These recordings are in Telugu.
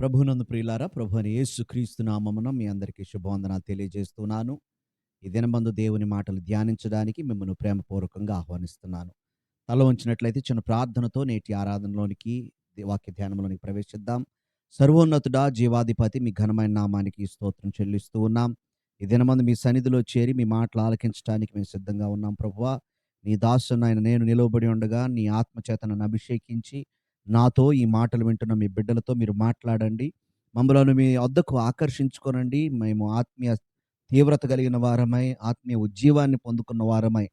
ప్రభునందు ప్రియులారా ప్రభు అని యేసు క్రీస్తు నామమున మీ అందరికీ శుభవందనాలు తెలియజేస్తున్నాను. ఈ దినబందు దేవుని మాటలు ధ్యానించడానికి మిమ్మల్ని ప్రేమపూర్వకంగా ఆహ్వానిస్తున్నాను. తల ఉంచినట్లయితే చిన్న ప్రార్థనతో నేటి ఆరాధనలోనికి వాక్య ధ్యానంలోనికి ప్రవేశిద్దాం. సర్వోన్నతుడా జీవాధిపతి మీ ఘనమైన నామానికి స్తోత్రం చెల్లిస్తూ ఉన్నాం. ఈ దినమందు మీ సన్నిధిలో చేరి మీ మాటలు ఆలకించడానికి మేము సిద్ధంగా ఉన్నాం ప్రభువా. నీ దాసును ఆయన నేను నిలవబడి ఉండగా నీ ఆత్మచేతనను అభిషేకించి నాతో ఈ మాటలు వింటున్న మీ బిడ్డలతో మీరు మాట్లాడండి. మమ్మలను మీ వద్దకు ఆకర్షించుకోనండి. మేము ఆత్మీయ తీవ్రత కలిగిన వారమై ఆత్మీయ ఉజ్జీవాన్ని పొందుకున్న వారమై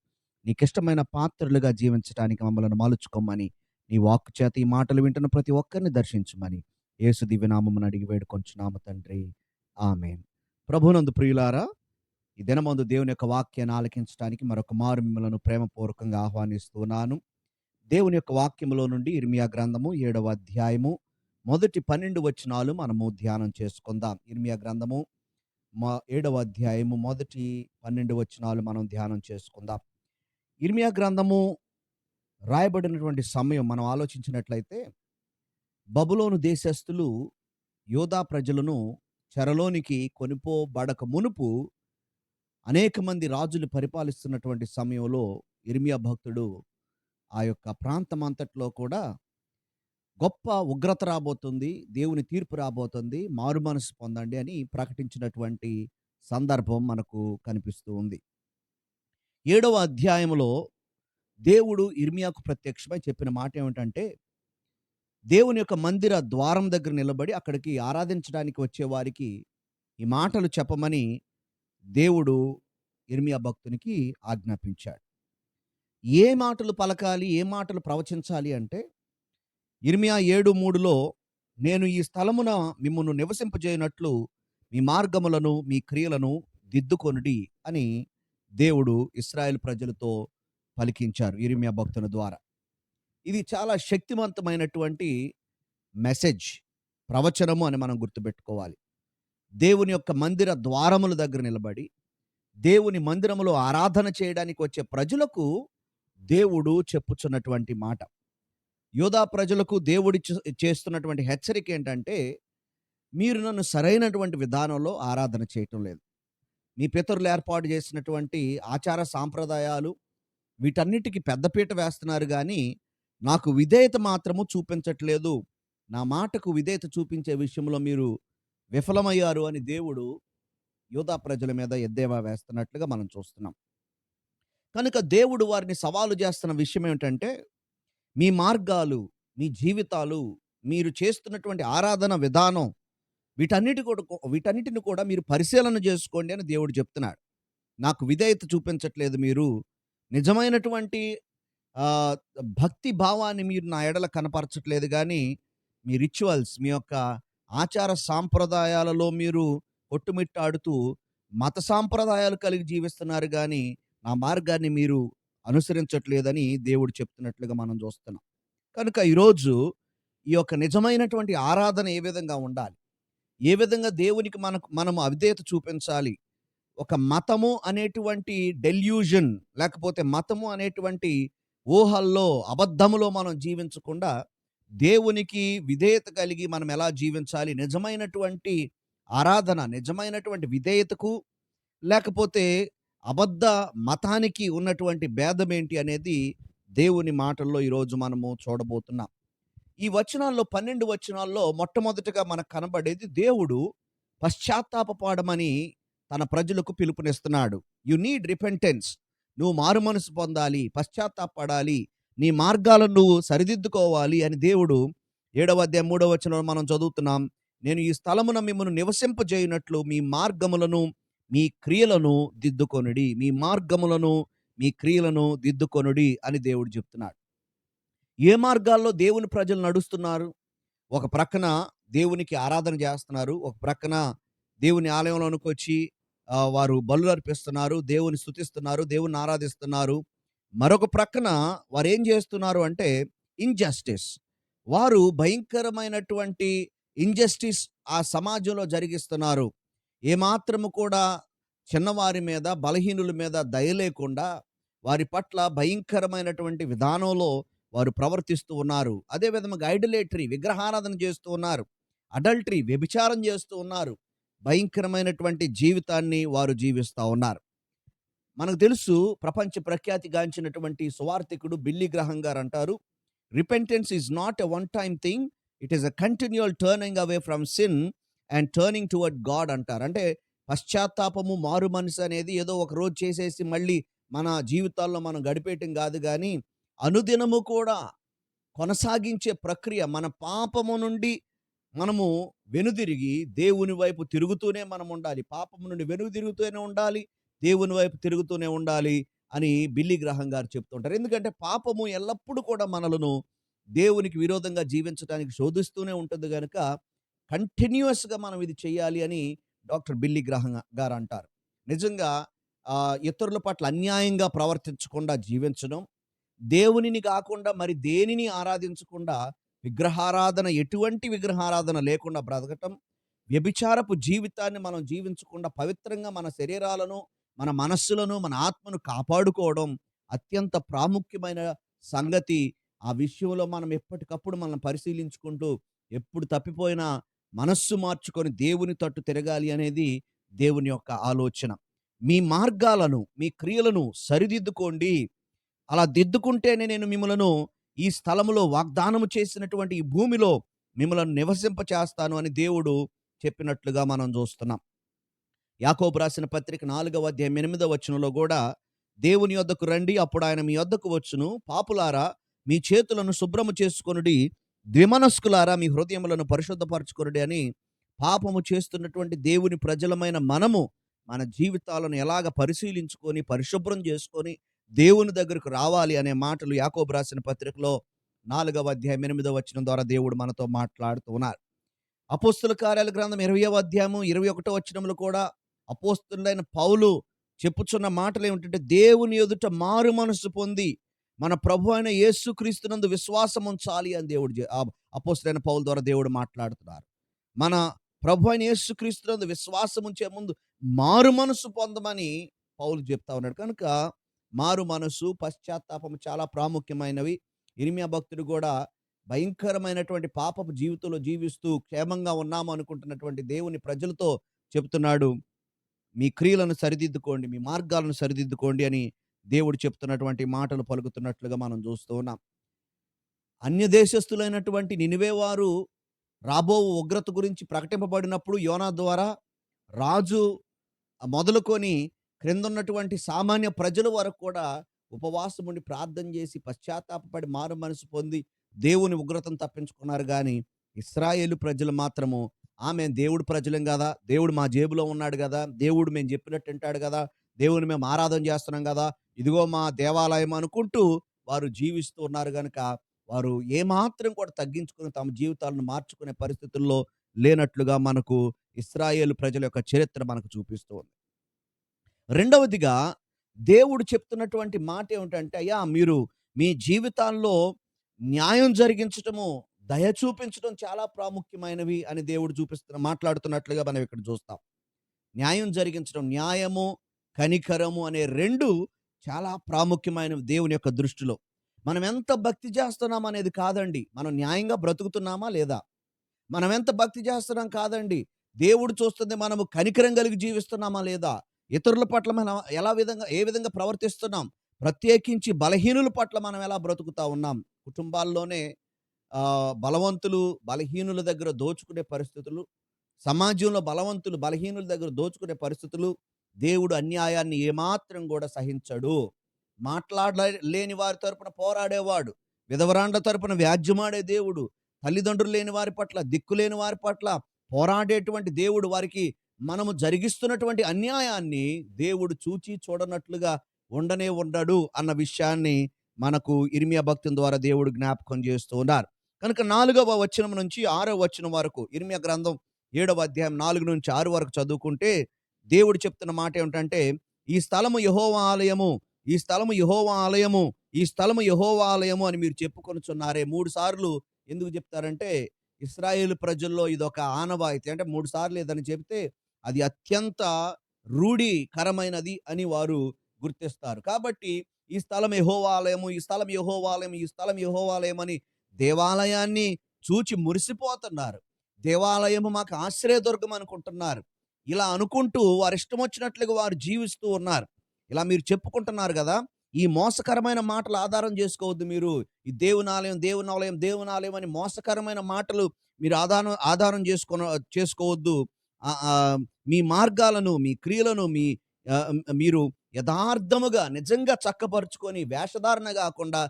నీకు ఇష్టమైన పాత్రలుగా జీవించడానికి మమ్మల్ని మలుచుకోమని నీ వాక్కు చేత ఈ మాటలు వింటున్న ప్రతి ఒక్కరిని దర్శించమని యేసు దివ్యనామమును అడిగి వేడుకొంచున్నాము తండ్రి. ఆమెన్. ప్రభునందు ప్రియులారా ఈ దినమందు దేవుని యొక్క వాక్యాన్ని ఆలకించడానికి మరొక మారు మిమ్మలను ప్రేమపూర్వకంగా ఆహ్వానిస్తున్నాను. దేవుని యొక్క వాక్యములో నుండి ఇర్మియా గ్రంథము ఏడవ అధ్యాయము మొదటి పన్నెండు వచనాలు మనము ధ్యానం చేసుకుందాం. ఇర్మియా గ్రంథము మా ఏడవ అధ్యాయము మొదటి పన్నెండు వచనాలు మనం ధ్యానం చేసుకుందాం. ఇర్మియా గ్రంథము రాయబడినటువంటి సమయం మనం ఆలోచించినట్లయితే బబులోను దేశస్థులు యోధా ప్రజలను చెరలోనికి కొనిపోబడక మునుపు అనేక మంది రాజులు పరిపాలిస్తున్నటువంటి సమయంలో ఇర్మియా భక్తుడు ఆ యొక్క ప్రాంతం అంతట్లో కూడా గొప్ప ఉగ్రత రాబోతుంది దేవుని తీర్పు రాబోతుంది మారు మనసు పొందండి అని ప్రకటించినటువంటి సందర్భం మనకు కనిపిస్తూ ఉంది. ఏడవ అధ్యాయంలో దేవుడు ఇర్మియాకు ప్రత్యక్షమై చెప్పిన మాట ఏమిటంటే దేవుని యొక్క మందిర ద్వారం దగ్గర నిలబడి అక్కడికి ఆరాధించడానికి వచ్చే వారికి ఈ మాటలు చెప్పమని దేవుడు ఇర్మియా భక్తునికి ఆజ్ఞాపించాడు. ఏ మాటలు పలకాలి ఏ మాటలు ప్రవచించాలి అంటే ఇర్మియా ఏడు మూడులో నేను ఈ స్థలమున మిమ్మల్ని నివసింపజేయనట్లు మీ మార్గములను మీ క్రియలను దిద్దుకొనుడి అని దేవుడు ఇస్రాయేల్ ప్రజలతో పలికించారు ఇరిమియా భక్తుల ద్వారా. ఇది చాలా శక్తివంతమైనటువంటి మెసేజ్ ప్రవచనము అని మనం గుర్తుపెట్టుకోవాలి. దేవుని యొక్క మందిర ద్వారముల దగ్గర నిలబడి దేవుని మందిరములో ఆరాధన చేయడానికి వచ్చే ప్రజలకు దేవుడు చెప్పుచున్నటువంటి మాట. యోధా ప్రజలకు దేవుడి చేస్తున్నటువంటి హెచ్చరిక ఏంటంటే మీరు నన్ను సరైనటువంటి విధానంలో ఆరాధన చేయటం లేదు. మీ పితరులు ఏర్పాటు చేసినటువంటి ఆచార సాంప్రదాయాలు వీటన్నిటికీ పెద్దపీట వేస్తున్నారు కానీ నాకు విధేయత మాత్రము చూపించట్లేదు. నా మాటకు విధేయత చూపించే విషయంలో మీరు విఫలమయ్యారు అని దేవుడు యోధా ప్రజల మీద ఎద్దేవా వేస్తున్నట్లుగా మనం చూస్తున్నాం. కనుక దేవుడు వారిని సవాలు చేస్తున్న విషయం ఏమిటంటే మీ మార్గాలు మీ జీవితాలు మీరు చేస్తున్నటువంటి ఆరాధన విధానం వీటన్నిటి కూడా వీటన్నిటిని కూడా మీరు పరిశీలన చేసుకోండి అని దేవుడు చెప్తున్నాడు. నాకు విధేయత చూపించట్లేదు మీరు. నిజమైనటువంటి భక్తి భావాన్ని మీరు నా ఎడల కనపరచట్లేదు కానీ మీ రిచువల్స్ మీ యొక్క ఆచార సాంప్రదాయాలలో మీరు కొట్టుమిట్టాడుతూ మత సాంప్రదాయాలు కలిగి జీవిస్తున్నారు కానీ ఆ మార్గాన్ని మీరు అనుసరించట్లేదని దేవుడు చెప్తున్నట్లుగా మనం చూస్తున్నాం. కనుక ఈరోజు ఈ యొక్క నిజమైనటువంటి ఆరాధన ఏ విధంగా ఉండాలి? ఏ విధంగా దేవునికి మనకు మనము అవిధేయత చూపించాలి? ఒక మతము అనేటువంటి డెల్యూజన్ లేకపోతే మతము అనేటువంటి ఊహల్లో అబద్ధములో మనం జీవించకుండా దేవునికి విధేయత కలిగి మనం ఎలా జీవించాలి? నిజమైనటువంటి ఆరాధన నిజమైనటువంటి విధేయతకు లేకపోతే అబద్ధ మతానికి ఉన్నటువంటి భేదం ఏంటి అనేది దేవుని మాటల్లో ఈరోజు మనము చూడబోతున్నాం. ఈ వచనాల్లో పన్నెండు వచనాల్లో మొట్టమొదటిగా మనకు కనబడేది దేవుడు పశ్చాత్తాపపాడమని తన ప్రజలకు పిలుపునిస్తున్నాడు. యు నీడ్ రిపెంటెన్స్ నువ్వు మారు మనసు పొందాలి పశ్చాత్తాపడాలి నీ మార్గాలను నువ్వు సరిదిద్దుకోవాలి అని దేవుడు ఏడవ అధ్యాయం మూడవ వచనంలో మనం చదువుతున్నాం. నేను ఈ స్థలమున మిమ్మల్ని నివసింపజేయునట్లు మీ మార్గములను మీ క్రియలను దిద్దుకొనుడి మీ మార్గములను మీ క్రియలను దిద్దుకొనుడి అని దేవుడు చెప్తున్నాడు. ఏ మార్గాల్లో దేవుని ప్రజలు నడుస్తున్నారు? ఒక ప్రక్కన దేవునికి ఆరాధన చేస్తున్నారు ఒక ప్రక్కన దేవుని ఆలయంలోనికి వచ్చి వారు బలు అర్పిస్తున్నారు దేవుని స్థుతిస్తున్నారు దేవుని ఆరాధిస్తున్నారు. మరొక ప్రక్కన వారు ఏం చేస్తున్నారు అంటే ఇంజస్టిస్ వారు భయంకరమైనటువంటి ఇంజస్టిస్ ఆ సమాజంలో జరిగిస్తున్నారు. ఏమాత్రము కూడా చిన్నవారి మీద బలహీనుల మీద దయ లేకుండా వారి పట్ల భయంకరమైనటువంటి విధానంలో వారు ప్రవర్తిస్తూ ఉన్నారు. అదే విధంగా ఐడలేటరీ విగ్రహారాధన చేస్తూ ఉన్నారు. అడల్టరీ వ్యభిచారం చేస్తూ ఉన్నారు. భయంకరమైనటువంటి జీవితాన్ని వారు జీవిస్తూ ఉన్నారు. మనకు తెలుసు ప్రపంచ ప్రఖ్యాతిగాంచినటువంటి సువార్థికుడు బిల్లీ గ్రహం గారు అంటారు repentance is not a one time thing it is a continual turning away from sin. And turning toward God అంటారు. అంటే పశ్చాత్తాపము మారు మనసు అనేది ఏదో ఒక రోజు చేసేసి మళ్ళీ మన జీవితాల్లో మనం గడిపేయటం కాదు కానీ అనుదినము కూడా కొనసాగించే ప్రక్రియ మన పాపము నుండి మనము వెనుదిరిగి దేవుని వైపు తిరుగుతూనే మనం ఉండాలి. పాపము నుండి వెనుక తిరుగుతూనే ఉండాలి దేవుని వైపు తిరుగుతూనే ఉండాలి అని బిల్లి గ్రహం గారు చెప్తుంటారు ఎందుకంటే పాపము ఎల్లప్పుడూ కూడా మనలను దేవునికి విరోధంగా జీవించడానికి శోధిస్తూనే ఉంటుంది కనుక కంటిన్యూస్గా మనం ఇది చేయాలి అని డాక్టర్ బిల్లి గ్రహం గారు అంటారు నిజంగా ఇతరుల పట్ల అన్యాయంగా ప్రవర్తించకుండా జీవించడం దేవునిని కాకుండా మరి దేనిని ఆరాధించకుండా విగ్రహారాధన ఎటువంటి విగ్రహారాధన లేకుండా బ్రతకటం వ్యభిచారపు జీవితాన్ని మనం జీవించకుండా పవిత్రంగా మన శరీరాలను మన మనస్సులను మన ఆత్మను కాపాడుకోవడం అత్యంత ప్రాముఖ్యమైన సంగతి. ఆ విషయంలో మనం ఎప్పటికప్పుడు మనం పరిశీలించుకుంటూ ఎప్పుడు తప్పిపోయినా మనస్సు మార్చుకొని దేవుని తట్టు తిరగాలి అనేది దేవుని యొక్క ఆలోచన. మీ మార్గాలను మీ క్రియలను సరిదిద్దుకోండి. అలా దిద్దుకుంటేనే నేను మిమ్మలను ఈ స్థలములో వాగ్దానము చేసినటువంటి ఈ భూమిలో మిమ్మలను నివసింప చేస్తాను అని దేవుడు చెప్పినట్లుగా మనం చూస్తున్నాం. యాకోబు రాసిన పత్రిక నాలుగవ అధ్యాయం ఎనిమిదవ వచనంలో కూడా దేవుని యొద్దకు రండి అప్పుడు ఆయన మీ యొద్దకు వచ్చును. పాపులారా మీ చేతులను శుభ్రము చేసుకొనుడి ద్విమనస్కులారా మీ హృదయములను పరిశుద్ధపరచుకొనుడి అని పాపము చేస్తున్నటువంటి దేవుని ప్రజలమైన మనము మన జీవితాలను ఎలాగ పరిశీలించుకొని పరిశుభ్రం చేసుకొని దేవుని దగ్గరకు రావాలి అనే మాటలు యాకోబు రాసిన పత్రికలో నాలుగవ అధ్యాయం ఎనిమిదవ వచనం ద్వారా దేవుడు మనతో మాట్లాడుతూ ఉన్నారు. అపోస్తుల కార్యాల గ్రంథం ఇరవయవ అధ్యాయము ఇరవై ఒకటో వచనంలో కూడా అపోస్తులైన పౌలు చెప్పుచున్న మాటలు ఏమిటంటే దేవుని ఎదుట మారు మనసు పొంది మన ప్రభు అయిన యేసుక్రీస్తునందు విశ్వాసం ఉంచాలి అని దేవుడు అపోస్తులైన పౌల ద్వారా దేవుడు మాట్లాడుతున్నారు. మన ప్రభు అయిన యేసుక్రీస్తునందు విశ్వాసం ఉంచే ముందు మారు మనసు పొందమని పౌలు చెప్తా ఉన్నాడు. కనుక మారు మనసు పశ్చాత్తాపం చాలా ప్రాముఖ్యమైనవి. ఇరిమియా భక్తుడు కూడా భయంకరమైనటువంటి పాపపు జీవితంలో జీవిస్తూ క్షేమంగా ఉన్నాము అనుకుంటున్నటువంటి దేవుని ప్రజలతో చెప్తున్నాడు. మీ క్రియలను సరిదిద్దుకోండి మీ మార్గాలను సరిదిద్దుకోండి అని దేవుడు చెప్తున్నటువంటి మాటలు పలుకుతున్నట్లుగా మనం చూస్తూ ఉన్నాం. అన్య దేశస్థులైనటువంటి నినివే వారు రాబో ఉగ్రత గురించి ప్రకటింపబడినప్పుడు యోనా ద్వారా రాజు మొదలుకొని క్రిందున్నటువంటి సామాన్య ప్రజల వరకు కూడా ఉపవాసం ఉండి ప్రార్థన చేసి పశ్చాత్తాపడి మారు మనసు పొంది దేవుని ఉగ్రతను తప్పించుకున్నారు కానీ ఇస్రాయేలు ప్రజలు మాత్రము ఆమె దేవుడు ప్రజలం కదా? దేవుడు మా జేబులో ఉన్నాడు కదా? దేవుడు మేము చెప్పినట్టు వింటాడు కదా? దేవుని మేము ఆరాధన చేస్తున్నాం కదా ఇదిగో మా దేవాలయం అనుకుంటూ వారు జీవిస్తూ ఉన్నారు కనుక వారు ఏమాత్రం కూడా తగ్గించుకుని తమ జీవితాలను మార్చుకునే పరిస్థితుల్లో లేనట్లుగా మనకు ఇస్రాయేల్ ప్రజల యొక్క చరిత్ర మనకు చూపిస్తూ ఉంది. రెండవదిగా దేవుడు చెప్తున్నటువంటి మాట ఏమిటంటే అయ్యా మీరు మీ జీవితాల్లో న్యాయం జరిగించటము దయ చూపించడం చాలా ప్రాముఖ్యమైనవి అని దేవుడు చూపిస్తున్న మాట్లాడుతున్నట్లుగా మనం ఇక్కడ చూస్తాం. న్యాయం జరిగించడం న్యాయము కనికరము అనే రెండు చాలా ప్రాముఖ్యమైనవి దేవుని యొక్క దృష్టిలో. మనం ఎంత భక్తి చేస్తున్నాం అనేది కాదండి. మనం న్యాయంగా బ్రతుకుతున్నామా లేదా? మనం ఎంత భక్తి చేస్తున్నాం కాదండి. దేవుడు చూస్తుంది మనము కనికరం కలిగి జీవిస్తున్నామా లేదా? ఇతరుల పట్ల మనం ఎలా విధంగా ఏ విధంగా ప్రవర్తిస్తున్నాం? ప్రత్యేకించి బలహీనుల పట్ల మనం ఎలా బ్రతుకుతా ఉన్నాం? కుటుంబాల్లోనే బలవంతులు బలహీనుల దగ్గర దోచుకునే పరిస్థితులు సమాజంలో బలవంతులు బలహీనుల దగ్గర దోచుకునే పరిస్థితులు దేవుడు అన్యాయాన్ని ఏమాత్రం కూడా సహించడు. మాట్లాడలేని వారి తరపున పోరాడేవాడు. విధవరాండ్ల తరపున వ్యాజ్యమాడే దేవుడు. తల్లిదండ్రులు లేని వారి పట్ల దిక్కు లేని వారి పట్ల పోరాడేటువంటి దేవుడు వారికి మనము జరిగిస్తున్నటువంటి అన్యాయాన్ని దేవుడు చూచి చూడనట్లుగా ఉండనే ఉండడు అన్న విషయాన్ని మనకు ఇర్మియా భక్తుల ద్వారా దేవుడు జ్ఞాపకం చేస్తూ ఉన్నారు. కనుక నాలుగవ వచనం నుంచి ఆరవ వచనం వరకు ఇర్మియా గ్రంథం ఏడవ అధ్యాయం నాలుగు నుంచి ఆరు వరకు చదువుకుంటే దేవుడు చెప్తున్న మాట ఏమిటంటే ఈ స్థలము యహోవా ఆలయము ఈ స్థలము యహోవా ఆలయము ఈ స్థలము యహోవా ఆలయము అని మీరు చెప్పుకొనుచున్నారే మూడు సార్లు ఎందుకు చెప్తారంటే ఇస్రాయేల్ ప్రజల్లో ఇదొక ఆనవాయితీ. అంటే మూడు సార్లు ఏదని చెప్తే అది అత్యంత రూఢికరమైనది అని వారు గుర్తిస్తారు. కాబట్టి ఈ స్థలం యహోవాలయము ఈ స్థలం యహోవాలయం ఈ స్థలం యహోవాలయం అని దేవాలయాన్ని చూచి మురిసిపోతున్నారు. దేవాలయము మాకు ఆశ్రయదుర్గం అనుకుంటున్నారు. ఇలా అనుకుంటూ వారి ఇష్టం వచ్చినట్లుగా వారు జీవిస్తూ ఉన్నారు. ఇలా మీరు చెప్పుకుంటున్నారు కదా ఈ మోసకరమైన మాటలు ఆధారం చేసుకోవద్దు మీరు. ఈ దేవుని ఆలయం దేవుని ఆలయం దేవుని ఆలయం అని మోసకరమైన మాటలు మీరు ఆధారం ఆధారం చేసుకొన చేసుకోవద్దు. మీ మార్గాలను మీ క్రియలను మీ మీరు యథార్థముగా నిజంగా చక్కపరుచుకొని వేషధారణ కాకుండా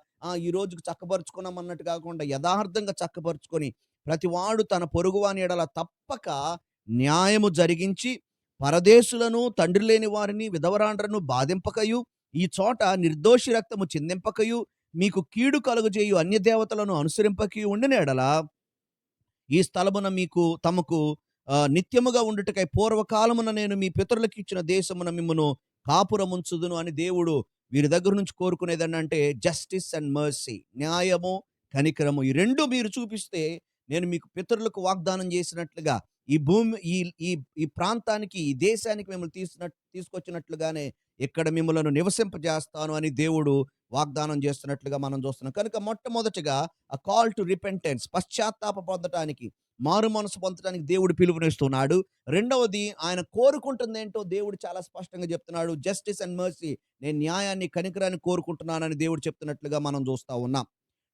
ఈ రోజుకి చక్కపరుచుకున్నాం అన్నట్టు కాకుండా యథార్థంగా చక్కపరుచుకొని ప్రతివాడు తన పొరుగువాని ఎడల తప్పక న్యాయము జరిగించి పరదేశులను తండ్రి లేని వారిని విధవరాండ్రను బాధింపకయు ఈ చోట నిర్దోషి రక్తము చిందింపకయు మీకు కీడు కలుగజేయు అన్య దేవతలను అనుసరింపకయు ఉండిన ఎడల ఈ స్థలమున మీకు తమకు నిత్యముగా ఉండుటకై పూర్వకాలమున నేను మీ పితరులకు ఇచ్చిన దేశమున మిమ్మను కాపురముంచుదును అని దేవుడు వీరి దగ్గర నుంచి కోరుకునేది అంటే జస్టిస్ అండ్ మర్సీ న్యాయము కనికరము ఈ రెండు మీరు చూపిస్తే నేను మీకు పితరులకు వాగ్దానం చేసినట్లుగా ఈ భూమి ఈ ఈ ఈ ప్రాంతానికి ఈ దేశానికి మిమ్మల్ని తీసిన తీసుకొచ్చినట్లుగానే ఇక్కడ మిమ్మల్ని నివసింపజేస్తాను అని దేవుడు వాగ్దానం చేస్తున్నట్లుగా మనం చూస్తున్నాం. కనుక మొట్టమొదటిగా ఆ కాల్ టు రిపెంటెన్స్ పశ్చాత్తాప పొందటానికి మారు మనసు పొందడానికి దేవుడు పిలుపునిస్తున్నాడు. రెండవది ఆయన కోరుకుంటుంది ఏంటో దేవుడు చాలా స్పష్టంగా చెప్తున్నాడు. జస్టిస్ అండ్ మర్సీ నేను న్యాయాన్ని కనికరాన్ని కోరుకుంటున్నానని దేవుడు చెప్తున్నట్లుగా మనం చూస్తూ ఉన్నాం.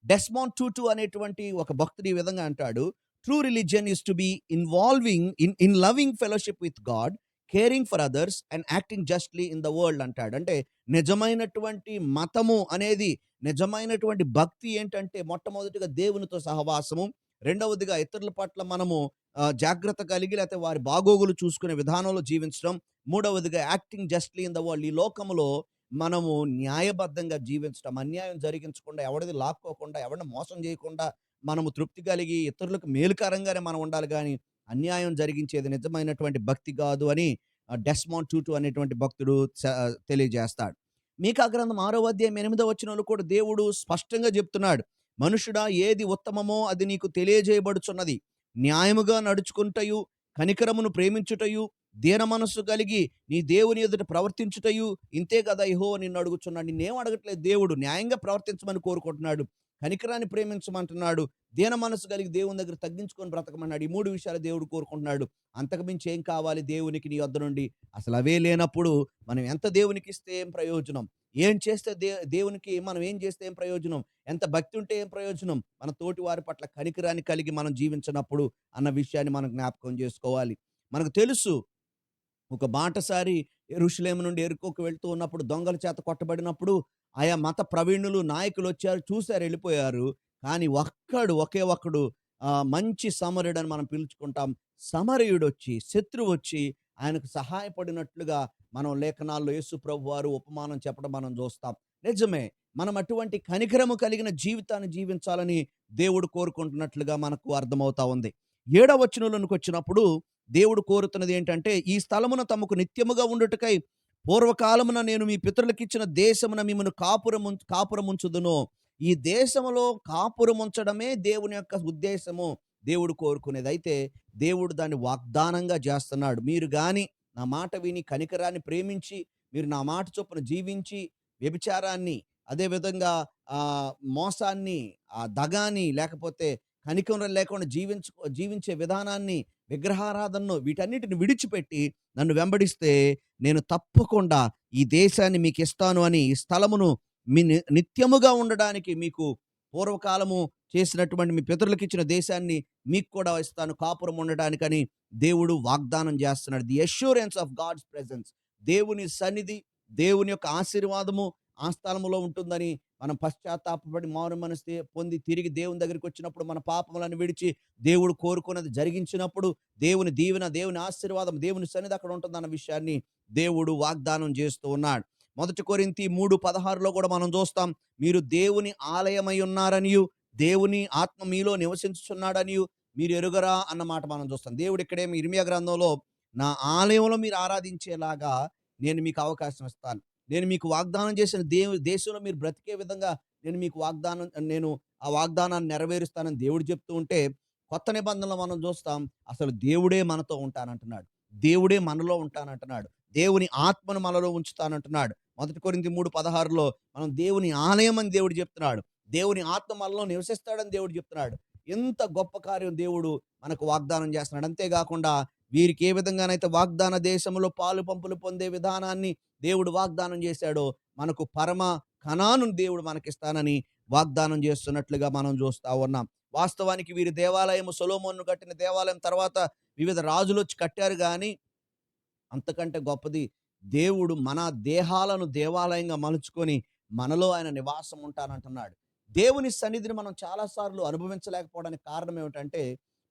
డెస్మాన్ టూటు అనేటువంటి ఒక భక్తుడు ఈ విధంగా అంటాడు. True religion is to be involving in in loving fellowship with God caring for others and acting justly in the world అంటాడు. అంటే నిజమైనటువంటి మతము అనేది నిజమైనటువంటి భక్తి ఏంటంటే మొట్టమొదటిగా దేవునితో సహవాసము రెండవదిగా ఇతరుల పట్ల మనము జాగ్రత్త కలిగి లేకపోతే వారి బాగోగులు చూసుకునే విధానంలో జీవించడం మూడవదిగా acting justly in the world ఈ లోకములో మనము న్యాయబద్ధంగా జీవించడం అన్యాయం జరిగించకుండా ఎవరిది లాక్కోకుండా ఎవరిని మోసం చేయకుండా మనము తృప్తి కలిగి ఇతరులకు మేలుకరంగానే మనం ఉండాలి కానీ అన్యాయం జరిగించేది నిజమైనటువంటి భక్తి కాదు అని డెస్మాన్ టూటు అనేటువంటి భక్తుడు తెలియజేస్తాడు. మీకా గ్రంథం ఆరో అధ్యాయం ఎనిమిదో వచ్చిన కూడా దేవుడు స్పష్టంగా చెప్తున్నాడు. మనుషుడా ఏది ఉత్తమమో అది నీకు తెలియజేయబడుచున్నది. న్యాయముగా నడుచుకుంటయు కనికరమును ప్రేమించుటయు దీన మనస్సు కలిగి నీ దేవుని ఎదుట ప్రవర్తించుటయు ఇంతే కదా ఇహో నిన్ను అడుగుచున్నాడు. నిన్నేం అడగట్లేదు దేవుడు న్యాయంగా ప్రవర్తించమని కోరుకుంటున్నాడు. కనికరాన్ని ప్రేమించమంటున్నాడు. దీన మనసు కలిగి దేవుని దగ్గర తగ్గించుకొని బ్రతకమన్నాడు. ఈ మూడు విషయాలు దేవుడు కోరుకుంటున్నాడు. అంతకు మించి ఏం కావాలి దేవునికి నీ వద్ద నుండి? అసలు అవే లేనప్పుడు మనం ఎంత దేవునికి ఇస్తే ఏం ప్రయోజనం? ఏం చేస్తే దే దేవునికి మనం ఏం చేస్తే ఏం ప్రయోజనం? ఎంత భక్తి ఉంటే ఏం ప్రయోజనం? మన తోటి వారి పట్ల కనికరాన్ని కలిగి మనం జీవించినప్పుడు అన్న విషయాన్ని మనం జ్ఞాపకం చేసుకోవాలి. మనకు తెలుసు ఒక బాటసారి ఎరుషులేము నుండి ఎరుకోకు వెళ్తూ ఉన్నప్పుడు దొంగల చేత కొట్టబడినప్పుడు ఆయా మత ప్రవీణులు నాయకులు వచ్చారు చూశారు వెళ్ళిపోయారు. కానీ ఒక్కడు ఒకే ఒక్కడు మంచి సమరుడు అని మనం పిలుచుకుంటాం. సమరయుడు వచ్చి శత్రువు వచ్చి ఆయనకు సహాయపడినట్లుగా మనం లేఖనాల్లో యేసు ప్రభు వారు ఉపమానం చెప్పడం మనం చూస్తాం. నిజమే మనం అటువంటి కనికరము కలిగిన జీవితాన్ని జీవించాలని దేవుడు కోరుకుంటున్నట్లుగా మనకు అర్థమవుతా ఉంది. ఏడవ వచనంలోనికి వచ్చినప్పుడు దేవుడు కోరుతున్నది ఏంటంటే ఈ స్థలమున తమకు నిత్యముగా ఉండుటకై పూర్వకాలమున నేను మీ పితరులకిచ్చిన దేశమున మిమ్మను కాపురం కాపురముంచుదును. ఈ దేశములో కాపురముంచడమే దేవుని యొక్క ఉద్దేశము. దేవుడు కోరుకునేది. అయితే దేవుడు దాన్ని వాగ్దానంగా చేస్తున్నాడు. మీరు కానీ నా మాట విని కనికరాన్ని ప్రేమించి మీరు నా మాట చొప్పున జీవించి వ్యభిచారాన్ని అదేవిధంగా ఆ మోసాన్ని ఆ దగాని లేకపోతే కనికరం లేకుండా జీవించు జీవించే విధానాన్ని విగ్రహారాధనను వీటన్నిటిని విడిచిపెట్టి నన్ను వెంబడిస్తే నేను తప్పకుండా ఈ దేశాన్ని మీకు ఇస్తాను అని ఈ స్థలమును మీ ని- నిత్యముగా ఉండడానికి మీకు పూర్వకాలము చేసినటువంటి మీ పితరులకు ఇచ్చిన దేశాన్ని మీకు కూడా ఇస్తాను కాపురం ఉండడానికని దేవుడు వాగ్దానం చేస్తున్నాడు. The assurance of God's presence దేవుని సన్నిధి దేవుని యొక్క ఆశీర్వాదము ఆ స్థలంలో ఉంటుందని మనం పశ్చాత్తాపడి మౌన మనసు పొంది తిరిగి దేవుని దగ్గరికి వచ్చినప్పుడు మన పాపములను విడిచి దేవుడు కోరుకున్నది జరిగించినప్పుడు దేవుని దీవెన దేవుని ఆశీర్వాదం దేవుని సన్నిధి అక్కడ ఉంటుందన్న విషయాన్ని దేవుడు వాగ్దానం చేస్తూ ఉన్నాడు. మొదటి కొరింతి మూడు పదహారులో కూడా మనం చూస్తాం మీరు దేవుని ఆలయమై ఉన్నారనియు దేవుని ఆత్మ మీలో నివసించుచున్నాడనియు మీరు ఎరుగరా అన్నమాట మనం చూస్తాం. దేవుడు ఇక్కడేమి ఇర్మియా గ్రంథంలో నా ఆలయంలో మీరు ఆరాధించేలాగా నేను మీకు అవకాశం ఇస్తాను. నేను మీకు వాగ్దానం చేసిన దేవు దేశంలో మీరు బ్రతికే విధంగా నేను మీకు వాగ్దానం నేను ఆ వాగ్దానాన్ని నెరవేరుస్తానని దేవుడు చెప్తూ ఉంటే కొత్త నిబంధనలు మనం చూస్తాం. అసలు దేవుడే మనతో ఉంటానంటున్నాడు. దేవుడే మనలో ఉంటానంటున్నాడు. దేవుని ఆత్మను మనలో ఉంచుతానంటున్నాడు. మొదటి కొరింది మూడు పదహారులో మనం దేవుని ఆలయం అని దేవుడు చెప్తున్నాడు. దేవుని ఆత్మ మనలో నివసిస్తాడని దేవుడు చెప్తున్నాడు. ఎంత గొప్ప కార్యం దేవుడు మనకు వాగ్దానం చేస్తున్నాడు. అంతేకాకుండా వీరికి ఏ విధంగానైతే వాగ్దాన దేశంలో పాలు పంపులు పొందే విధానాన్ని దేవుడు వాగ్దానం చేశాడో మనకు పరమ కణాను దేవుడు మనకిస్తానని వాగ్దానం చేస్తున్నట్లుగా మనం చూస్తూ ఉన్నాం. వాస్తవానికి వీరి దేవాలయం సొలోమోన్ను కట్టిన దేవాలయం తర్వాత వివిధ రాజులు వచ్చి కట్టారు కానీ అంతకంటే గొప్పది దేవుడు మన దేహాలను దేవాలయంగా మలుచుకొని మనలో ఆయన నివాసం ఉంటానంటున్నాడు. దేవుని సన్నిధిని మనం చాలాసార్లు అనుభవించలేకపోవడానికి కారణం ఏమిటంటే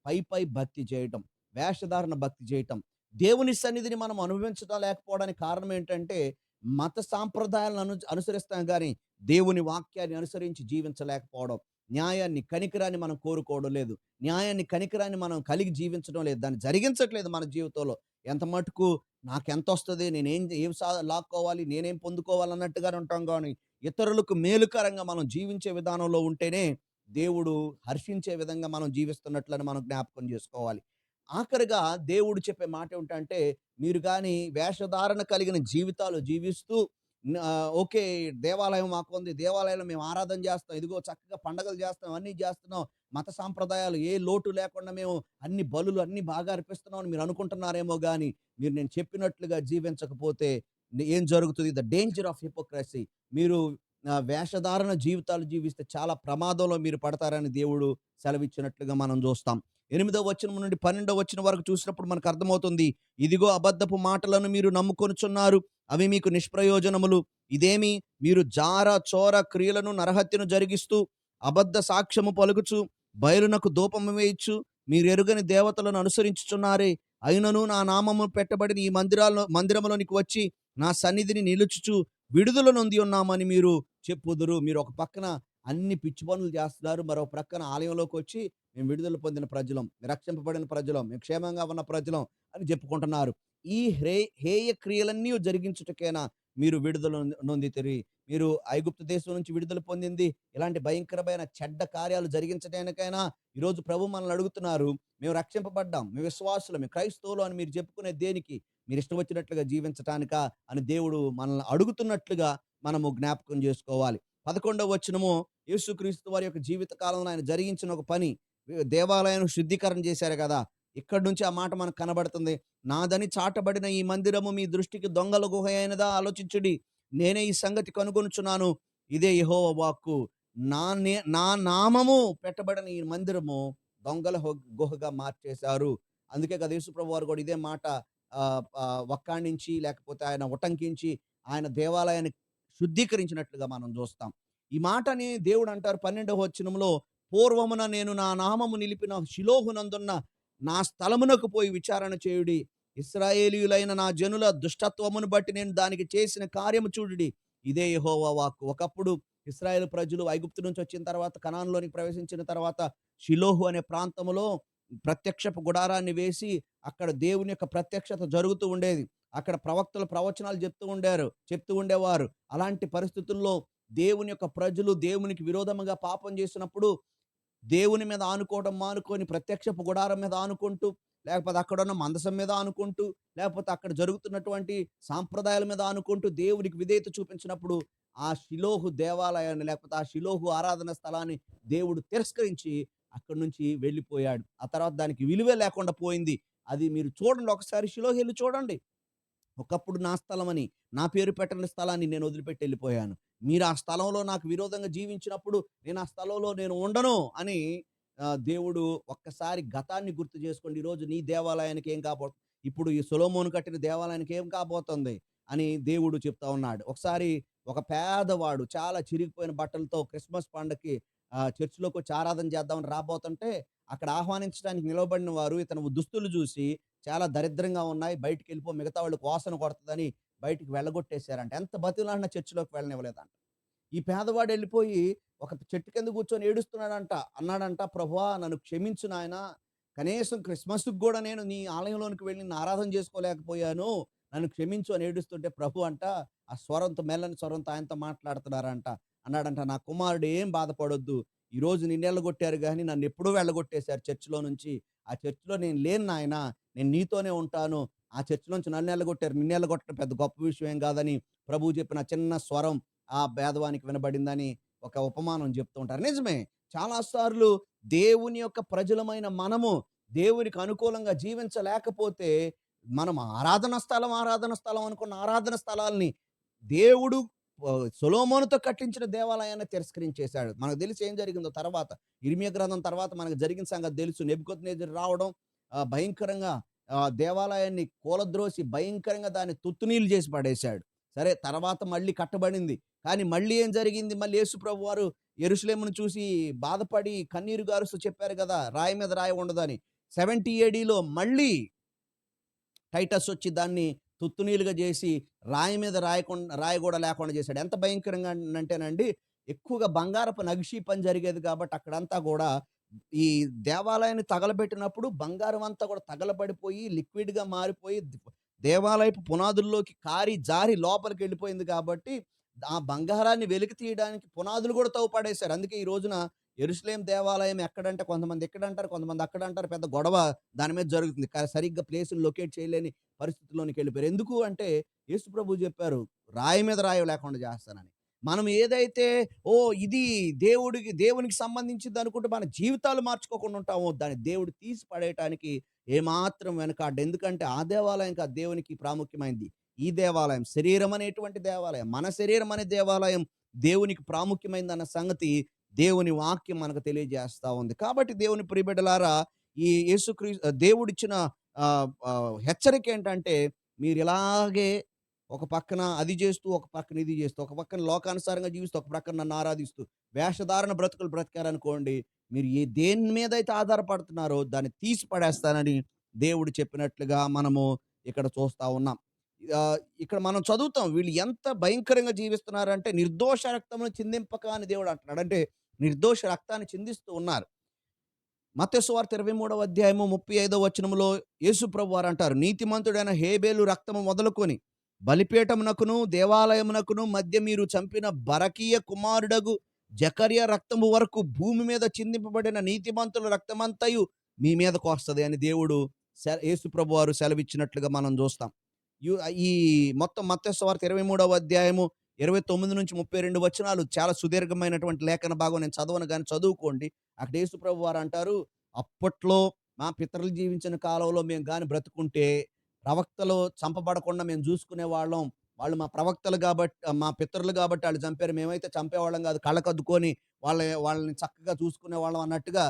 పై పై భక్తి చేయటం. వేషధారణ భక్తి చేయటం. దేవుని సన్నిధిని మనం అనుభవించడం లేకపోవడానికి కారణం ఏంటంటే మత సాంప్రదాయాలను అను అనుసరిస్తాం కానీ దేవుని వాక్యాన్ని అనుసరించి జీవించలేకపోవడం. న్యాయాన్ని కనికరాన్ని మనం కోరుకోవడం లేదు. న్యాయాన్ని కనికరాన్ని మనం కలిగి జీవించడం లేదు. దాన్ని జరిగించట్లేదు మన జీవితంలో. ఎంత మటుకు నాకెంత వస్తుంది నేనేం ఏం సా లాక్కోవాలి నేనేం పొందుకోవాలి అన్నట్టుగానే ఉంటాం కానీ ఇతరులకు మేలుకరంగా మనం జీవించే విధానంలో ఉంటేనే దేవుడు హర్షించే విధంగా మనం జీవిస్తున్నట్లని మనం జ్ఞాపకం చేసుకోవాలి. ఆఖరిగా దేవుడు చెప్పే మాట ఏమిటంటే మీరు కానీ వేషధారణ కలిగిన జీవితాలు జీవిస్తూ ఓకే దేవాలయం మాకు ఉంది దేవాలయంలో మేము ఆరాధన చేస్తాం ఇదిగో చక్కగా పండగలు చేస్తాం అన్నీ చేస్తున్నాం మత సాంప్రదాయాలు ఏ లోటు లేకుండా మేము అన్ని బలులు అన్ని బాగా అర్పిస్తున్నాం అని మీరు అనుకుంటున్నారేమో కానీ మీరు నేను చెప్పినట్లుగా జీవించకపోతే ఏం జరుగుతుంది? The danger of hypocrisy. మీరు వేషధారణ జీవితాలు జీవిస్తే చాలా ప్రమాదంలో మీరు పడతారని దేవుడు సెలవిచ్చినట్లుగా మనం చూస్తాం. ఎనిమిదో వచనం నుండి పన్నెండో వచనం వరకు చూసినప్పుడు మనకు అర్థమవుతుంది ఇదిగో అబద్ధపు మాటలను మీరు నమ్ముకొనుచున్నారు అవి మీకు నిష్ప్రయోజనములు. ఇదేమి? మీరు జార చోర క్రియలను నరహత్యను జరిగిస్తూ అబద్ధ సాక్ష్యము పలుకుచు బయలునకు దూపము వేయచ్చు మీరు ఎరుగని దేవతలను అనుసరించుచున్నారే. అయినను నా నామము పెట్టబడిన ఈ మందిరాల్లో మందిరంలోనికి వచ్చి నా సన్నిధిని నిలుచుచు విడుదల నొంది ఉన్నామని మీరు చెప్పుదురు. మీరు ఒక పక్కన అన్ని పిచ్చి పనులు చేస్తున్నారు మరో ప్రక్కన ఆలయంలోకి వచ్చి మేము విడుదల పొందిన ప్రజలం రక్షింపబడిన ప్రజలం మేము క్షేమంగా ఉన్న ప్రజలం అని చెప్పుకుంటున్నారు. ఈ హ్రే హేయ క్రియలన్నీ జరిగించుటకైనా మీరు విడుదల నొందితిరి? మీరు ఐగుప్తు దేశం నుంచి విడుదల పొందింది. ఇలాంటి భయంకరమైన చెడ్డ కార్యాలు జరిగించడానికైనా ఈరోజు ప్రభు మనల్ని అడుగుతున్నారు. మేము రక్షింపబడ్డాం. మేము విశ్వాసులు. మేము క్రైస్తవులు అని మీరు చెప్పుకునే దేనికి? మీరు ఇష్టం వచ్చినట్లుగా జీవించటానికా అని దేవుడు మనల్ని అడుగుతున్నట్లుగా మనము జ్ఞాపకం చేసుకోవాలి. పదకొండవ వచనము యేసుక్రీస్తు వారి యొక్క జీవిత కాలంలో ఆయన జరిగించిన ఒక పని. దేవాలయం శుద్ధీకరణ చేశారు కదా! ఇక్కడి నుంచి ఆ మాట మనకు కనబడుతుంది. నాదని చాటబడిన ఈ మందిరము మీ దృష్టికి దొంగల గుహ అయినదా? ఆలోచించుడి. నేనే ఈ సంగతి కనుగొనుచున్నాను. ఇదే యహో వాక్కు. నా నే నా నామము పెట్టబడిన ఈ మందిరము దొంగల గుహగా మార్చేశారు. అందుకే కదా యేసుప్రభు వారు కూడా ఇదే మాట వక్కాణించి లేకపోతే ఆయన ఉటంకించి ఆయన దేవాలయాన్ని శుద్ధీకరించినట్లుగా మనం చూస్తాం. ఈ మాటని దేవుడు అంటారు పన్నెండవ వచనంలో పూర్వమున నేను నా నామము నిలిపిన శిలోహునందున్న నా స్థలమునకు పోయి విచారణ చేయుడి. ఇస్రాయేలీయులైన నా జనుల దుష్టత్వమును బట్టి నేను దానికి చేసిన కార్యము చూడుడి. ఇదే యహోవా వాక్కు. ఒకప్పుడు ఇస్రాయేల్ ప్రజలు ఐగుప్తు నుంచి వచ్చిన తర్వాత కణాన్లోనికి ప్రవేశించిన తర్వాత షిలోహు అనే ప్రాంతంలో ప్రత్యక్షపు గుడారాన్ని వేసి అక్కడ దేవుని యొక్క ప్రత్యక్షత జరుగుతూ ఉండేది. అక్కడ ప్రవక్తలు ప్రవచనాలు చెప్తూ ఉండారు చెప్తూ ఉండేవారు. అలాంటి పరిస్థితుల్లో దేవుని యొక్క ప్రజలు దేవునికి విరోధముగా పాపం చేసినప్పుడు దేవుని మీద ఆనుకోవడం మానుకొని ప్రత్యక్షపు గుడారం మీద ఆనుకుంటూ లేకపోతే అక్కడ ఉన్న మందసం మీద ఆనుకుంటూ లేకపోతే అక్కడ జరుగుతున్నటువంటి సాంప్రదాయాల మీద ఆనుకుంటూ దేవునికి విధేయత చూపించినప్పుడు ఆ శిలోహు దేవాలయాన్ని లేకపోతే ఆ శిలోహు ఆరాధన స్థలాన్ని దేవుడు తిరస్కరించి అక్కడి నుంచి వెళ్ళిపోయాడు. ఆ తర్వాత దానికి విలువే లేకుండా పోయింది. అది మీరు చూడండి ఒకసారి శిలోహి వెళ్ళి చూడండి. ఒకప్పుడు నా స్థలమని నా పేరు పెట్టని స్థలాన్ని నేను వదిలిపెట్టి వెళ్ళిపోయాను. మీరు ఆ స్థలంలో నాకు విరోధంగా జీవించినప్పుడు నేను ఆ స్థలంలో నేను ఉండను అని దేవుడు ఒక్కసారి గతాన్ని గుర్తు చేసుకోండి. ఈరోజు నీ దేవాలయానికి ఏం కాబోతుంది ఇప్పుడు ఈ సొలోమోను కట్టిన దేవాలయానికి ఏం కాబోతుంది? అని దేవుడు చెప్తా ఉన్నాడు. ఒకసారి ఒక పేదవాడు చాలా చిరిగిపోయిన బట్టలతో క్రిస్మస్ పండగకి చర్చిలోకి వచ్చి ఆరాధన చేద్దామని రాబోతుంటే అక్కడ ఆహ్వానించడానికి నిలబడిన వారు ఇతను దుస్తులు చూసి చాలా దరిద్రంగా ఉన్నాయి. బయటికి వెళ్ళిపో మిగతా వాళ్ళకి వాసన కొడుతుందని బయటికి వెళ్ళగొట్టేశారంట. ఎంత బతిలాడిన చర్చిలోకి వెళ్ళనివ్వలేదంట. ఈ పేదవాడు వెళ్ళిపోయి ఒక చెట్టు కింద కూర్చొని ఏడుస్తున్నాడంట. అన్నాడంట ప్రభువా నన్ను క్షమించు నాయన. కనీసం క్రిస్మస్కి కూడా నేను నీ ఆలయంలోనికి వెళ్ళి ఆరాధన చేసుకోలేకపోయాను. నన్ను క్షమించు అని ఏడుస్తుంటే ప్రభు అంట ఆ స్వరంతో మెల్లని స్వరంతో ఆయనతో మాట్లాడుతున్నారంట. అన్నాడంట నా కుమారుడు ఏం బాధపడొద్దు. ఈరోజు నిన్ను వెళ్ళగొట్టారు కానీ నన్ను ఎప్పుడూ వెళ్ళగొట్టేశారు చర్చిలో నుంచి. ఆ చర్చిలో నేను లేను నాయన. నేను నీతోనే ఉంటాను. ఆ చర్చిలోంచి నన్ను ఎల్లగొట్టారు నిన్ను ఎల్లగొట్టడం పెద్ద గొప్ప విషయం ఏం కాదని ప్రభువు చెప్పిన చిన్న స్వరం ఆ భేదవానికి వినబడిందని ఒక ఉపమానం చెప్తూ ఉంటారు నిజమే చాలా సార్లు దేవుని యొక్క ప్రజలమైన మనము దేవునికి అనుకూలంగా జీవించలేకపోతే మనం ఆరాధన స్థలం ఆరాధన స్థలం అనుకున్న ఆరాధన స్థలాల్ని దేవుడు ఆహ్, కట్టించిన దేవాలయాన్ని తిరస్కరించేశాడు. మనకు తెలిసి ఏం జరిగిందో తర్వాత ఇర్మియా గ్రంథం తర్వాత మనకు జరిగిన సంగతి తెలుసు. నెబుకద్నెజరు రావడం భయంకరంగా దేవాలయాన్ని కూలద్రోసి భయంకరంగా దాన్ని తుత్తునీలు చేసి పడేశాడు. సరే తర్వాత మళ్ళీ కట్టబడింది. కానీ మళ్ళీ ఏం జరిగింది? మళ్ళీ యేసుప్రభు వారు ఎరుసలేమును చూసి బాధపడి కన్నీరు గారుస్తూ చెప్పారు కదా రాయి మీద రాయి ఉండదని. 70 ఏడీలో మళ్ళీ టైటస్ వచ్చి దాన్ని తుత్తునీలుగా చేసి రాయి మీద రాయకుండ రాయి కూడా లేకుండా చేశాడు. ఎంత భయంకరంగా అంటేనండి ఎక్కువగా బంగారపు నగిషీ పని జరిగేది కాబట్టి అక్కడంతా కూడా ఈ దేవాలయాన్ని తగలబెట్టినప్పుడు బంగారం అంతా కూడా తగలబడిపోయి లిక్విడ్‌గా మారిపోయి దేవాలయపు పునాదుల్లోకి కారి జారి లోపలికి వెళ్ళిపోయింది కాబట్టి ఆ బంగారాన్ని వెలికి తీయడానికి పునాదులు కూడా తవ్వుపడేశారు. అందుకే ఈ రోజున ఎరుసలేం దేవాలయం ఎక్కడంటే కొంతమంది ఇక్కడంటారు, కొంతమంది అక్కడంటారు. పెద్ద గొడవ దాని మీద జరుగుతుంది. సరిగ్గా ప్లేస్‌ని లొకేట్ చేయలేని పరిస్థితిలోనికెళ్ళిపోయారు. ఎందుకు అంటే యేసు ప్రభు చెప్పారు రాయి మీద రాయి లేకుండా చేస్తానని. మనం ఏదైతే ఓ ఇది దేవుడికి దేవునికి సంబంధించింది అనుకుంటే మన జీవితాలు మార్చుకోకుండా ఉంటామో దాన్ని దేవుడు తీసి పడేయటానికి ఏమాత్రం వెనకాడు ఎందుకంటే ఆ దేవాలయం కా దేవునికి ప్రాముఖ్యమైంది ఈ దేవాలయం శరీరం అనేటువంటి దేవాలయం. మన శరీరం అనే దేవాలయం దేవునికి ప్రాముఖ్యమైందన్న సంగతి దేవుని వాక్యం మనకు తెలియజేస్తా ఉంది. కాబట్టి దేవుని ప్రియబిడ్డలారా ఈ యేసుక్రీ దేవుడిచ్చిన హెచ్చరిక ఏంటంటే మీరు ఇలాగే ఒక పక్కన అది చేస్తూ, ఒక పక్కన ఇది చేస్తూ, ఒక పక్కన లోకానుసారంగా జీవిస్తూ, ఒక పక్కన నన్ను ఆరాధిస్తూ వేషధారణ బ్రతుకులు బ్రతికారనుకోండి మీరు ఏ దేని మీద అయితే ఆధారపడుతున్నారో దాన్ని తీసి పడేస్తానని దేవుడు చెప్పినట్లుగా మనము ఇక్కడ చూస్తా ఉన్నాం. ఇక్కడ మనం చదువుతాం వీళ్ళు ఎంత భయంకరంగా జీవిస్తున్నారంటే నిర్దోష రక్తమును చిందింపక అని దేవుడు అంటున్నాడు. అంటే నిర్దోష రక్తాన్ని చిందిస్తూ ఉన్నారు. మత్తయి సువార్త 23వ అధ్యాయము 35వ వచనములో యేసు ప్రభువారు అంటారు. నీతిమంతుడైన హేబేలు రక్తము మొదలుకొని బలిపీఠమునకును, దేవాలయమునకును మధ్య మీరు చంపిన బరకీయ కుమారుడగు జకర్య రక్తము వరకు భూమి మీద చిందింపబడిన నీతిమంతుల రక్తమంతయు మీ మీదకు వస్తది అని దేవుడు యేసు ప్రభు వారు సెలవిచ్చినట్లుగా మనం చూస్తాం. ఈ మొత్తం మత్స్యవార్త ఇరవై మూడవ అధ్యాయము 29-32 వచనాలు చాలా సుదీర్ఘమైనటువంటి లేఖన భాగం నేను చదవను కానీ చదువుకోండి. అక్కడ యేసు ప్రభువారు అంటారు, అప్పట్లో మా పితరులు జీవించిన కాలంలో మేము కానీ బ్రతుకుంటే ప్రవక్తలు చంపబడకుండా మేము చూసుకునే వాళ్ళం వాళ్ళు మా ప్రవక్తలు కాబట్టి మా పితరులు కాబట్టి వాళ్ళు చంపారు. మేమైతే చంపేవాళ్ళం కాదు కళ్ళకద్దుకొని వాళ్ళ వాళ్ళని చక్కగా చూసుకునే వాళ్ళం అన్నట్టుగా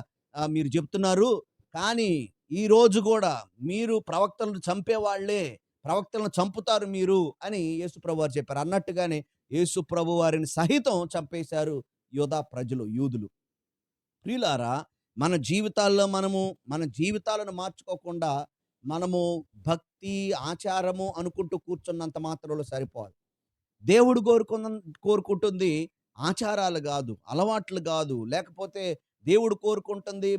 మీరు చెప్తున్నారు. కానీ ఈ రోజు కూడా మీరు ప్రవక్తలను చంపేవాళ్ళే ప్రవక్తలను చంపుతారు మీరు అని యేసుప్రభు ప్రభువారు చెప్పారు. అన్నట్టుగానే యేసుప్రభు ప్రభువారిని సహితం చంపేశారు యోధా ప్రజలు, యూదులు. ప్రియులారా మన జీవితాల్లో మనము మన జీవితాలను మార్చుకోకుండా మనము భక్తి, ఆచారము అనుకుంటూ కూర్చున్నంత మాత్రంలో సరిపోదు. దేవుడు కోరుకున్న కోరుకుంటుంది ఆచారాలు కాదు అలవాట్లు కాదు. లేకపోతే దేవుడు కోరుకుంటుంది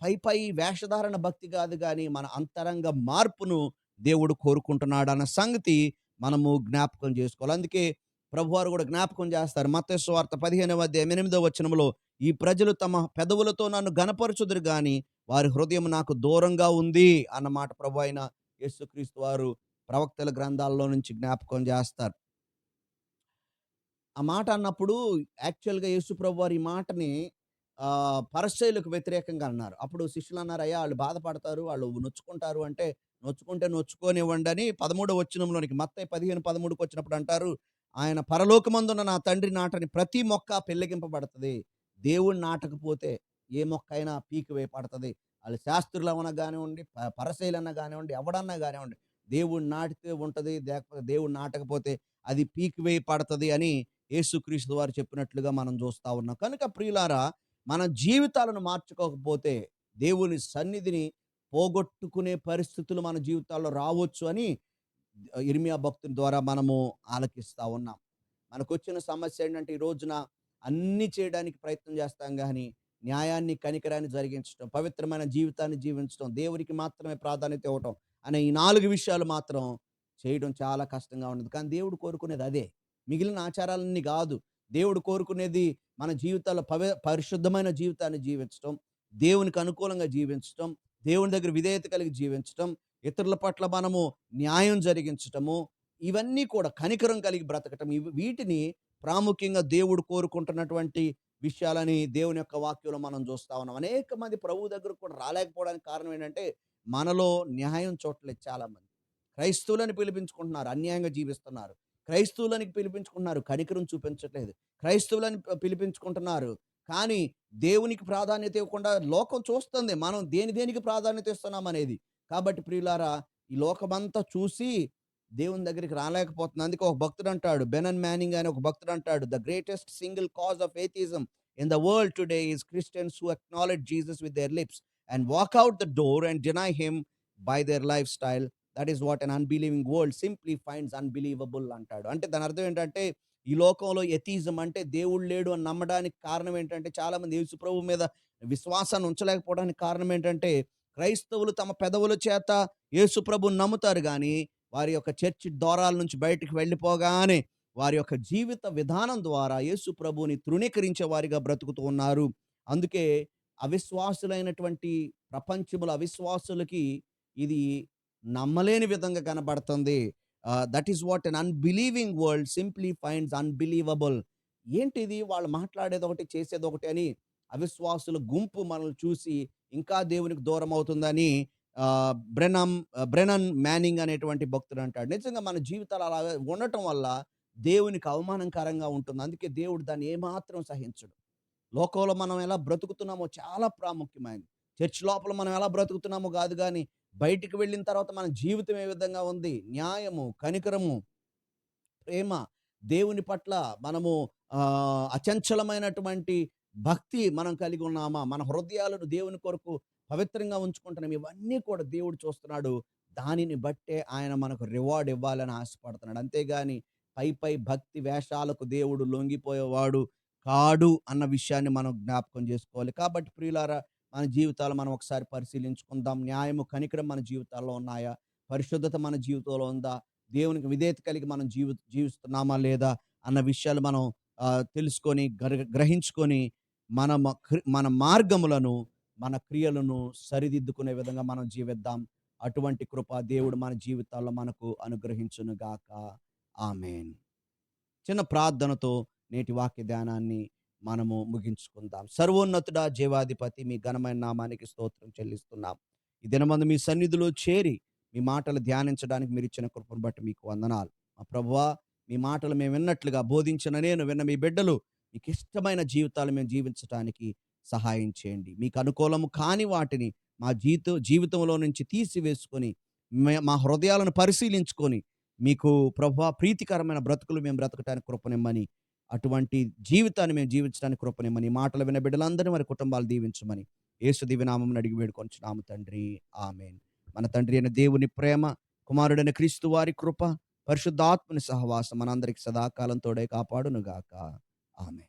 పై పై వేషధారణ భక్తి కాదు కానీ మన అంతరంగ మార్పును దేవుడు కోరుకుంటున్నాడన్న సంగతి మనము జ్ఞాపకం చేసుకోవాలి. అందుకే ప్రభువారు కూడా జ్ఞాపకం చేస్తారు. మతేశ్వార్త పదిహేనవ అధ్యాయం ఎనిమిదవ వచనంలో ఈ ప్రజలు తమ పెదవులతో నన్ను గనపరచుదురు కానీ వారి హృదయం నాకు దూరంగా ఉంది అన్న మాట అయిన యేసుక్రీస్తు వారు ప్రవక్తల గ్రంథాల్లో నుంచి జ్ఞాపకం చేస్తారు ఆ మాట అన్నప్పుడు యాక్చువల్‌గా యేసు ప్రభువారు ఈ మాటని పరశైలకు వ్యతిరేకంగా అన్నారు. అప్పుడు శిష్యులన్నారు, "అయ్యా! వాళ్ళు బాధపడతారు. వాళ్ళు నొచ్చుకుంటారు" అంటే, "నొచ్చుకుంటే నొచ్చుకోనివ్వండని" 13 వచ్చినంలోనికి మత్తయి 15, 13కి వచ్చినప్పుడు అంటారు, ఆయన పరలోకమందున్న నా తండ్రి నాటని ప్రతి మొక్క పెళ్ళగింపబడుతుంది దేవుడు నాటకపోతే ఏ మొక్క అయినా పీకి వేయపడుతుంది వాళ్ళు శాస్త్రులవన గానివ్వండి, కానివ్వండి పరిసయ్యులన్నా కానివ్వండి ఎవడన్నా కానివ్వండి దేవుడు నాటితే ఉంటుంది లేకపోతే దేవుడు నాటకపోతే అది పీకివేయబడతది అని యేసుక్రీస్తు వారు చెప్పినట్లుగా మనం చూస్తూ ఉన్నాం. కనుక ప్రియులారా మన జీవితాలను మార్చుకోకపోతే దేవుని సన్నిధిని పోగొట్టుకునే పరిస్థితులు మన జీవితాల్లో రావచ్చు అని ఇర్మియా భక్తుని ద్వారా మనము ఆలకిస్తూ ఉన్నాం. మనకొచ్చిన సమస్య ఏంటంటే ఈ రోజున అన్నీ చేయడానికి ప్రయత్నం చేస్తాం కానీ న్యాయాన్ని, కనికరాన్ని జరిగించటం, పవిత్రమైన జీవితాన్ని జీవించటం, దేవుడికి మాత్రమే ప్రాధాన్యత ఇవ్వటం అనే ఈ నాలుగు విషయాలు మాత్రం చేయడం చాలా కష్టంగా ఉన్నది. కానీ దేవుడు కోరుకునేది అదే. మిగిలిన ఆచారాలన్నీ కాదు దేవుడు కోరుకునేది మన జీవితాల్లో పవి పరిశుద్ధమైన జీవితాన్ని జీవించటం, దేవునికి అనుకూలంగా జీవించటం, దేవుని దగ్గర విధేయత కలిగి జీవించటం, ఇతరుల పట్ల మనము న్యాయం జరిగించటము, ఇవన్నీ కూడా కనికరం కలిగి బ్రతకటం. ఇవి వీటిని ప్రాముఖ్యంగా దేవుడు కోరుకుంటున్నటువంటి విషయాలని దేవుని యొక్క వాక్యంలో మనం చూస్తా ఉన్నాం. అనేక మంది ప్రభు దగ్గరకు కూడా రాలేకపోవడానికి కారణం ఏంటంటే మనలో న్యాయం చూడలేదు చాలామంది. క్రైస్తువులను పిలిపించుకుంటున్నారు అన్యాయంగా జీవిస్తున్నారు. క్రైస్తవులని పిలిపించుకుంటున్నారు కనికరం చూపించట్లేదు. క్రైస్తవులను పిలిపించుకుంటున్నారు. కానీ దేవునికి ప్రాధాన్యత ఇవ్వకుండా లోకం చూస్తుంది. మనం దేని దేనికి ప్రాధాన్యత ఇస్తున్నాం అనేది. కాబట్టి ప్రియులారా ఈ లోకమంతా చూసి దేవుని దగ్గరికి రాలేకపోతుంది అందుకే ఒక భక్తుడు అంటాడు బెనన్ మ్యానింగ్ అని ఒక భక్తుడు అంటాడు the greatest single cause of atheism in the world today is Christians who acknowledge Jesus with their lips and walk out the door and deny him by their lifestyle. That is what an unbelieving world simply finds unbelievable అంటాడు. అంటే దాని అర్థం ఏంటంటే ఈ లోకంలో ఎథీజం అంటే దేవుడు లేడు అని నమ్మడానికి కారణం ఏంటంటే చాలా మంది యేసు ప్రభు మీద విశ్వాసాన్ని ఉంచలేకపోవడానికి కారణం ఏంటంటే క్రైస్తవులు తమ పెదవుల చేత యేసుప్రభుని నమ్ముతారు కానీ వారి యొక్క చర్చి దూరాల నుంచి బయటకు వెళ్ళిపోగానే వారి యొక్క జీవిత విధానం ద్వారా యేసు ప్రభుని తృణీకరించే వారిగా బ్రతుకుతూ ఉన్నారు. అందుకే అవిశ్వాసులైనటువంటి ప్రపంచముల అవిశ్వాసులకి ఇది నమ్మలేని విధంగా కనబడుతుంది. That is what an unbelieving world simply finds unbelievable ఏంటిది? వాళ్ళు మాట్లాడేది ఒకటి చేసేది ఒకటి అని అవిశ్వాసుల గుంపు మనల్ని చూసి ఇంకా దేవునికి దూరం అవుతుందని బ్రెనమ్ బ్రెనన్ మ్యానింగ్ అనేటువంటి భక్తుడు అంటాడు. నిజంగా మన జీవితాలు అలా ఉండటం వల్ల దేవునికి అవమానకరంగా ఉంటుంది. అందుకే దేవుడు దాన్ని ఏమాత్రం సహించడు. లోకంలో మనం ఎలా బ్రతుకుతున్నామో చాలా ప్రాముఖ్యమైనది. చర్చ్ లోపల మనం ఎలా బ్రతుకుతున్నామో కాదు కానీ బయటికి వెళ్ళిన తర్వాత మన జీవితం ఏ విధంగా ఉంది? న్యాయము కనికరము ప్రేమ దేవుని పట్ల మనము అచంచలమైనటువంటి భక్తి మనం కలిగి ఉన్నామా? మన హృదయాలను దేవుని కొరకు పవిత్రంగా ఉంచుకుంటున్నాం. ఇవన్నీ కూడా దేవుడు చూస్తున్నాడు. దానిని బట్టే ఆయన మనకు రివార్డ్ ఇవ్వాలని ఆశపడుతున్నాడు. అంతేగాని పై పై భక్తి వేషాలకు దేవుడు లొంగిపోయేవాడు కాడు అన్న విషయాన్ని మనం జ్ఞాపకం చేసుకోవాలి. కాబట్టి ప్రియులారా మన జీవితాలు మనం ఒకసారి పరిశీలించుకుందాం. న్యాయము కనికరం మన జీవితాల్లో ఉన్నాయా? పరిశుద్ధత మన జీవితంలో ఉందా? దేవునికి విధేయత కలిగి మనం జీవి జీవిస్తున్నామా లేదా? అన్న విషయాలు మనం తెలుసుకొని గ్ర- గ్రహించుకొని మన క్రి- మన మార్గములను మన క్రియలను సరిదిద్దుకునే విధంగా మనం జీవిద్దాం. అటువంటి కృప దేవుడు మన జీవితాల్లో మనకు అనుగ్రహించునుగాక ఆమెన్. చిన్న ప్రార్థనతో నేటి వాక్య ధ్యానాన్ని మనము ముగించుకుందాం. సర్వోన్నతుడ జీవాధిపతి మీ ఘనమైన నామానికి స్తోత్రం చెల్లిస్తున్నాం. ఈ దినమందు మీ సన్నిధిలో చేరి మీ మాటలు ధ్యానించడానికి మీరు ఇచ్చిన కృపను బట్టి మీకు వందనాలు. మా ప్రభువా మీ మాటలు మేము విన్నట్లుగా బోధించిన నేను విన్న మీ బిడ్డలు మీకు ఇష్టమైన జీవితాలు మేము జీవించడానికి సహాయం చేయండి. మీకు అనుకూలము కాని వాటిని మా జీవిత జీవితంలో నుంచి తీసివేసుకొని మే- మా హృదయాలను పరిశీలించుకొని మీకు ప్రభా ప్రీతికరమైన బ్రతుకులు మేము బ్రతకటానికి కృపనిమ్మని అటువంటి జీవితాన్ని మేము జీవించడానికి కృపనిమ్మని మాటలు విన బిడ్డలందరినీ వారి కుటుంబాలు దీవించమని యేసు దివినామం అడిగి వేడుకొంచున్నాము తండ్రి. ఆమెన్. మన తండ్రి అయిన దేవుని ప్రేమ కుమారుడైన క్రీస్తు వారి కృప పరిశుద్ధాత్మని సహవాసం మనందరికి సదాకాలం తోడే కాపాడునుగాక. ఆమె